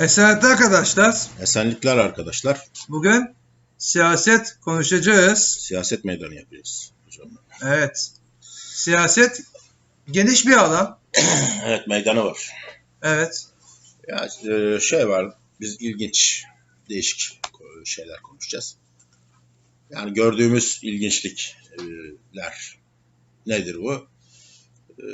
Esenlikler arkadaşlar. Esenlikler arkadaşlar. Bugün siyaset konuşacağız. Siyaset meydanı yapacağız. hocam. Evet. Siyaset geniş bir alan. Evet meydanı var. Evet. Ya e, şey var. Biz ilginç, değişik şeyler konuşacağız. Yani gördüğümüz ilginçlikler nedir bu? E,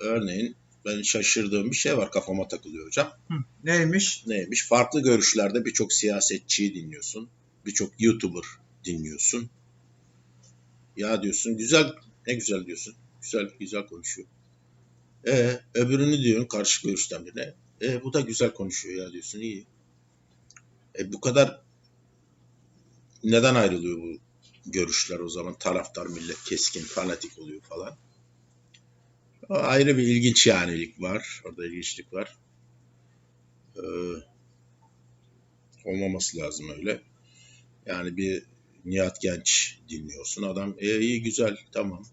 Örneğin ben şaşırdığım bir şey var kafama takılıyor hocam. Hı, neymiş? Neymiş? Farklı görüşlerde birçok siyasetçiyi dinliyorsun. Birçok YouTuber dinliyorsun. Ya diyorsun güzel, ne güzel diyorsun. Güzel, güzel konuşuyor. E öbürünü diyorsun karşı görüşten birine. E bu da güzel konuşuyor ya diyorsun iyi. E bu kadar neden ayrılıyor bu görüşler o zaman? Taraftar millet keskin, fanatik oluyor falan. Ayrı bir ilginç yanilik var. Orada ilginçlik var. Ee, olmaması lazım öyle. Yani bir Nihat Genç dinliyorsun. Adam e, iyi güzel tamam.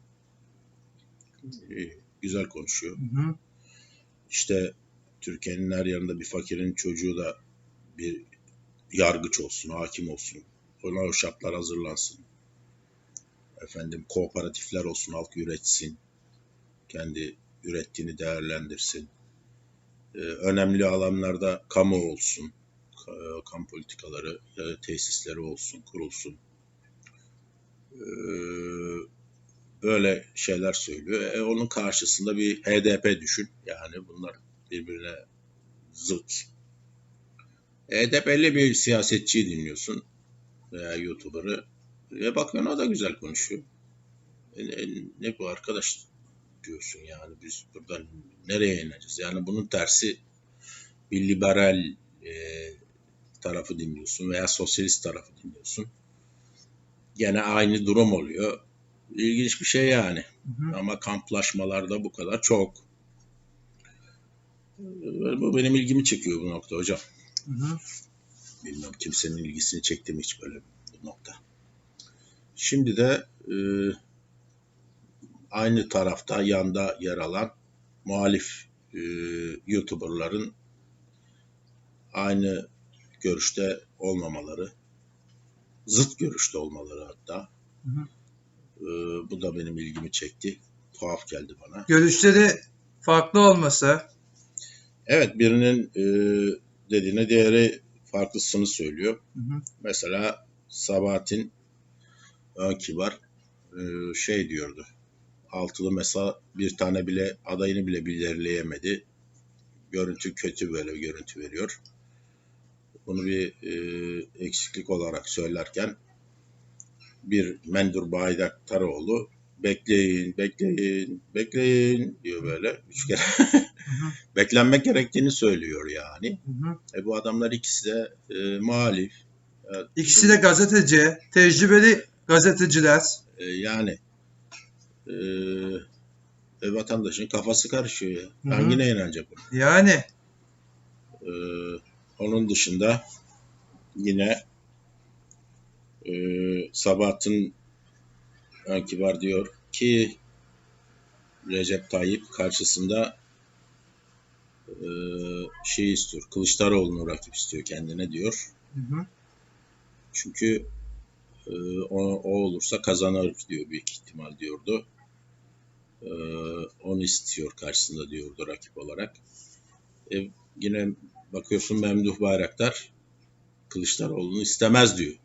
İyi, güzel konuşuyor. Hı hı. İşte Türkiye'nin her yerinde bir fakirin çocuğu da bir yargıç olsun, hakim olsun. Ona o şartlar hazırlansın. Efendim kooperatifler olsun, halk üretsin. Kendi ürettiğini değerlendirsin. Ee, önemli alanlarda kamu olsun. Ka- Kamu politikaları, e, tesisleri olsun, kurulsun. Ee, böyle şeyler söylüyor. E, onun karşısında bir HDP düşün. Yani bunlar birbirine zıt. HDP'li bir siyasetçiyi dinliyorsun veya YouTuber'ı. Ve bakıyorsun o da güzel konuşuyor. E, e, ne bu arkadaş diyorsun yani biz buradan nereye ineceğiz? Yani bunun tersi bir liberal e, tarafı dinliyorsun veya sosyalist tarafı dinliyorsun. Gene aynı durum oluyor. İlginç bir şey yani. Hı hı. Ama kamplaşmalarda bu kadar çok. Bu benim ilgimi çekiyor bu nokta hocam. Hı hı. Bilmiyorum kimsenin ilgisini çekti mi hiç böyle bu nokta. Şimdi de e, aynı tarafta yanda yer alan muhalif e, YouTuber'ların aynı görüşte olmamaları, zıt görüşte olmaları hatta. Hı hı. E, bu da benim ilgimi çekti. Tuhaf geldi bana. Görüşleri farklı olması. Evet birinin e, dediğine diğeri farklısını söylüyor. Hı hı. Mesela Sabahattin Önkibar e, şey diyordu. Altılı mesa bir tane bile adayını bile belirleyemedi. Görüntü kötü böyle bir görüntü veriyor. Bunu bir e, eksiklik olarak söylerken bir Mendur Bayraktaroğlu bekleyin, bekleyin, bekleyin diyor böyle üç kere. Beklenmek gerektiğini söylüyor yani. Hı hı. E bu adamlar ikisi de e, muhalif. E, İkisi de gazeteci, tecrübeli gazeteciler. e, yani e, e, vatandaşın kafası karışıyor ya. Hı hı. Hangine inanacak bu? Yani E, onun dışında yine e, Sabahattin Kibar diyor ki Recep Tayyip karşısında e, şey istiyor. Kılıçdaroğlu'nu rakip istiyor kendine diyor. hı hı. Çünkü o, o olursa kazanır diyor büyük ihtimal diyordu. E, onu istiyor karşısında diyordu rakip olarak. E, yine bakıyorsun Memduh Bayraktar Kılıçdaroğlu'nu istemez diyor.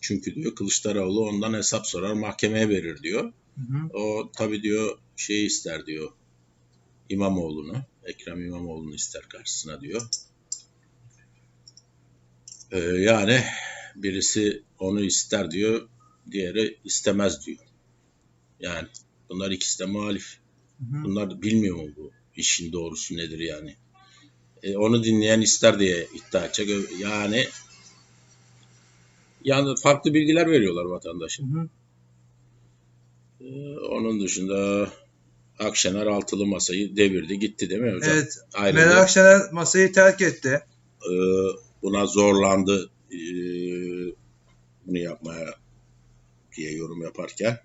Çünkü diyor Kılıçdaroğlu ondan hesap sorar mahkemeye verir diyor. Hı hı. O tabii diyor şeyi ister diyor İmamoğlu'nu. Ekrem İmamoğlu'nu ister karşısına diyor. Ee, yani birisi onu ister diyor, diğeri istemez diyor. Yani bunlar ikisi de muhalif. Hı hı. Bunlar bilmiyor mu bu işin doğrusu nedir yani? E, onu dinleyen ister diye iddia edecek. Yani yani farklı bilgiler veriyorlar vatandaşa. Hı hı. Ee, onun dışında Akşener altılı masayı devirdi gitti değil mi hocam? Evet. Ayrıldı. Meral Akşener masayı terk etti. Ee, buna zorlandı ee, bunu yapmaya diye yorum yaparken.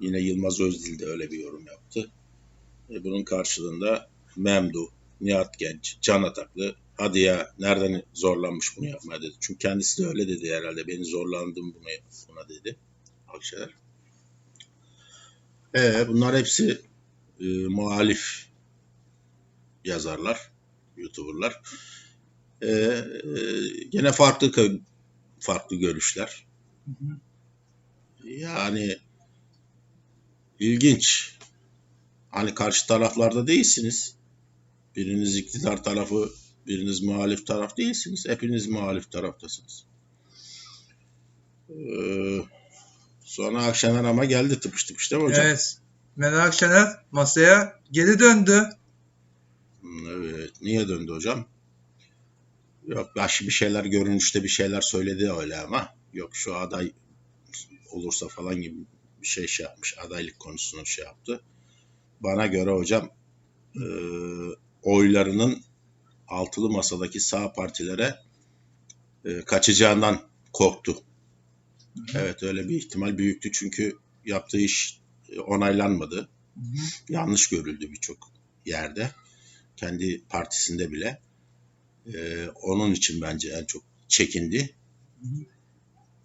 Yine Yılmaz Özdil de öyle bir yorum yaptı. E, bunun karşılığında Memdu, Nihat Genç, Can Ataklı hadi ya nereden zorlanmış bunu yapmaya dedi. Çünkü kendisi de öyle dedi herhalde. Beni zorlandım buna, buna dedi. Akşener. E, bunlar hepsi e, muhalif yazarlar, YouTuber'lar. E, e, gene farklı farklı görüşler. Yani ilginç. Hani karşı taraflarda değilsiniz. Biriniz iktidar tarafı, biriniz muhalif taraf değilsiniz. Hepiniz muhalif taraftasınız. Ee, sonra Akşener ama geldi tıpış tıpış değil mi hocam? Evet. Meral Akşener masaya geri döndü. Evet. Niye döndü hocam? Yok başı bir şeyler görünüşte bir şeyler söyledi öyle ama yok şu aday olursa falan gibi bir şey şey yapmış. Adaylık konusunu şey yaptı. Bana göre hocam e, oylarının altılı masadaki sağ partilere e, kaçacağından korktu. Evet öyle bir ihtimal büyüktü çünkü yaptığı iş e, onaylanmadı. Yanlış görüldü birçok yerde. Kendi partisinde bile. E, onun için bence en çok çekindi.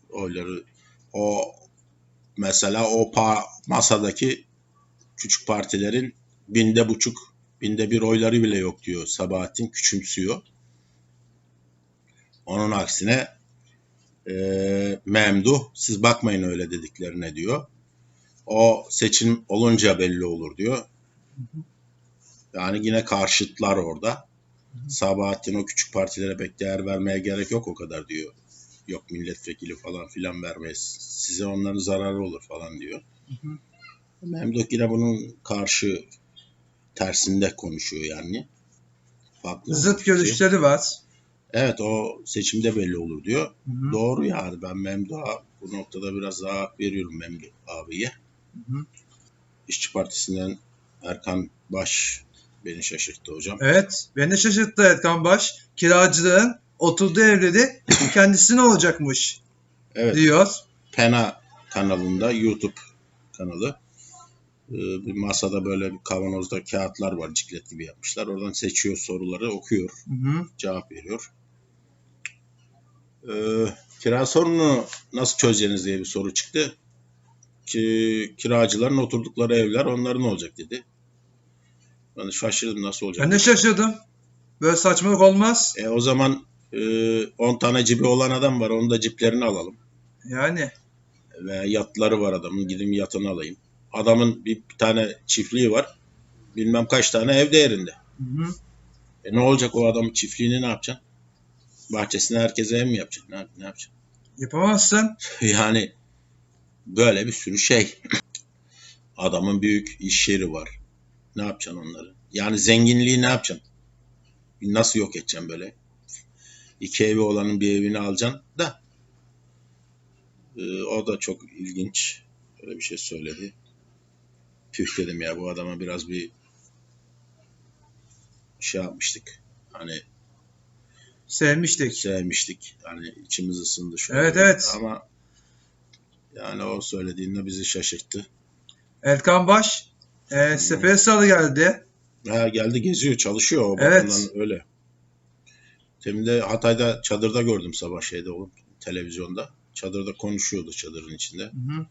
Oyları o mesela o pa- masadaki küçük partilerin binde buçuk, binde bir oyları bile yok diyor Sabahattin küçümsüyor. Onun aksine e, Memduh siz bakmayın öyle dediklerine diyor. O seçim olunca belli olur diyor. Yani yine karşıtlar orada. Sabahattin o küçük partilere pek değer vermeye gerek yok o kadar diyor. Yok milletvekili falan filan vermeyiz. Size onların zararı olur falan diyor. Memduh yine bunun karşı tersinde konuşuyor yani. Farklı Zıt fikri. görüşleri var. Evet o seçimde belli olur diyor. Hı hı. Doğru yani ben Memduh'a bu noktada biraz daha hak veriyorum Memduh abiye. hı. İşçi Partisi'nden Erkan Baş beni şaşırttı hocam. Evet. Beni şaşırttı Erkan Baş. Kiracılığın oturduğu evleri kendisine olacakmış Evet diyor. Pena kanalında YouTube kanalı. Ee, bir masada böyle bir kavanozda kağıtlar var ciklet gibi yapmışlar. Oradan seçiyor soruları okuyor. Hı hı. cevap veriyor. Ee, kira sorununu nasıl çözeceğiniz diye bir soru çıktı. Ki kiracıların oturdukları evler onların olacak dedi. Ben şaşırdım nasıl olacak. Ben de şaşırdım. Böyle saçmalık olmaz. E, o zaman e, 10 tane cipi olan adam var. Onun da ciplerini alalım. Yani. Ve yatları var adamın. Gideyim yatını alayım. Adamın bir, bir tane çiftliği var. Bilmem kaç tane ev değerinde. Hı hı. E ne olacak o adamın çiftliğini ne yapacaksın? Bahçesine herkese ev mi yapacaksın? Ne, ne yapacaksın? Yapamazsın. Yani böyle bir sürü şey. Adamın büyük iş yeri var. Ne yapacaksın onları? Yani zenginliği ne yapacaksın? Nasıl yok edeceksin böyle? İki evi olanın bir evini alacaksın da. Ee, o da çok ilginç. Öyle bir şey söyledi. Tüh dedim ya bu adama biraz bir şey yapmıştık. Hani Sevmiştik. sevmiştik. Hani içimiz ısındı şu Evet, evet. Ama yani o söylediğinde bizi şaşırttı. Erkan Baş e, Seferihisar'a geldi. Ha, geldi geziyor çalışıyor o Evet. bakımdan öyle. Demin de Hatay'da çadırda gördüm sabah şeyde o televizyonda. Çadırda konuşuyordu çadırın içinde. Hı hı.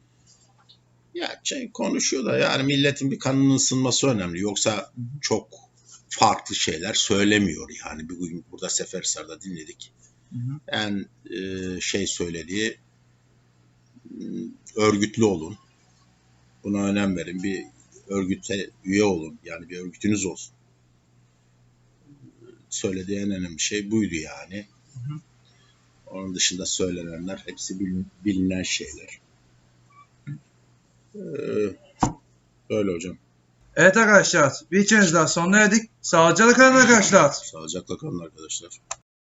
Ya şey konuşuyor da yani milletin bir kanının ısınması önemli. Yoksa çok farklı şeyler söylemiyor yani. Bugün burada Seferisar'da dinledik. Hı hı. En e, şey söylediği örgütlü olun. Buna önem verin. Bir örgüte üye olun. Yani bir örgütünüz olsun. Söylediği en önemli şey buydu yani. hı. Onun dışında söylenenler hepsi bilin- bilinen şeyler. Ee, öyle hocam. Evet arkadaşlar bir kez daha sonuna erdik. Sağlıcakla kalın arkadaşlar. Sağlıcakla kalın arkadaşlar.